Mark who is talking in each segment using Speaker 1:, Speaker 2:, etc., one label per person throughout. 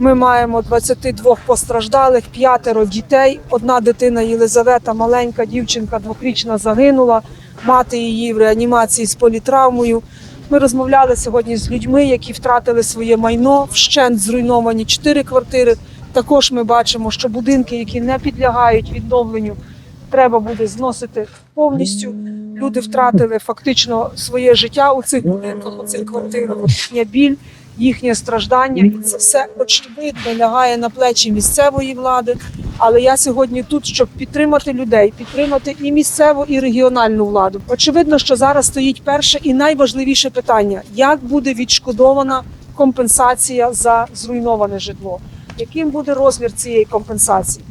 Speaker 1: Ми маємо 22 постраждалих, п'ятеро дітей. Одна дитина Єлизавета, маленька дівчинка, двохрічна загинула. Мати її в реанімації з політравмою. Ми розмовляли сьогодні з людьми, які втратили своє майно, вщент зруйновані чотири квартири. Також ми бачимо, що будинки, які не підлягають відновленню, треба буде зносити повністю. Люди втратили фактично своє життя у цих будинках, у цих квартирах. Їхня біль, їхнє страждання, і це все очевидно лягає на плечі місцевої влади. Але я сьогодні тут, щоб підтримати людей, підтримати і місцеву, і регіональну владу. Очевидно, що зараз стоїть перше і найважливіше питання: як буде відшкодована компенсація за зруйноване житло? Яким буде розмір цієї компенсації?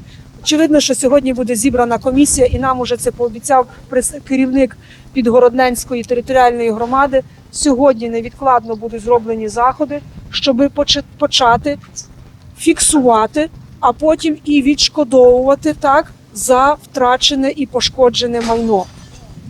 Speaker 1: Очевидно, що сьогодні буде зібрана комісія, і нам уже це пообіцяв керівник Підгородненської територіальної громади. Сьогодні невідкладно будуть зроблені заходи, щоб почати фіксувати, а потім і відшкодовувати так за втрачене і пошкоджене майно.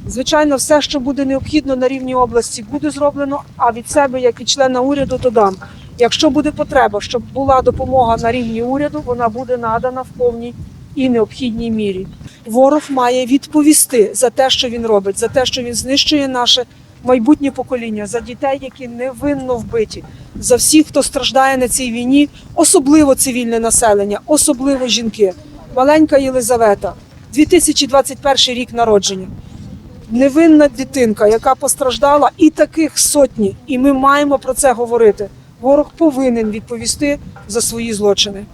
Speaker 1: Звичайно, все, що буде необхідно на рівні області, буде зроблено. А від себе, як і члена уряду, додам. Якщо буде потреба, щоб була допомога на рівні уряду, вона буде надана в повній і необхідній мірі. Ворог має відповісти за те, що він робить, за те, що він знищує наше майбутнє покоління, за дітей, які невинно вбиті, за всіх, хто страждає на цій війні, особливо цивільне населення, особливо жінки. Маленька Єлизавета, 2021 рік народження. Невинна дитинка, яка постраждала, і таких сотні. І ми маємо про це говорити. Ворог повинен відповісти за свої злочини.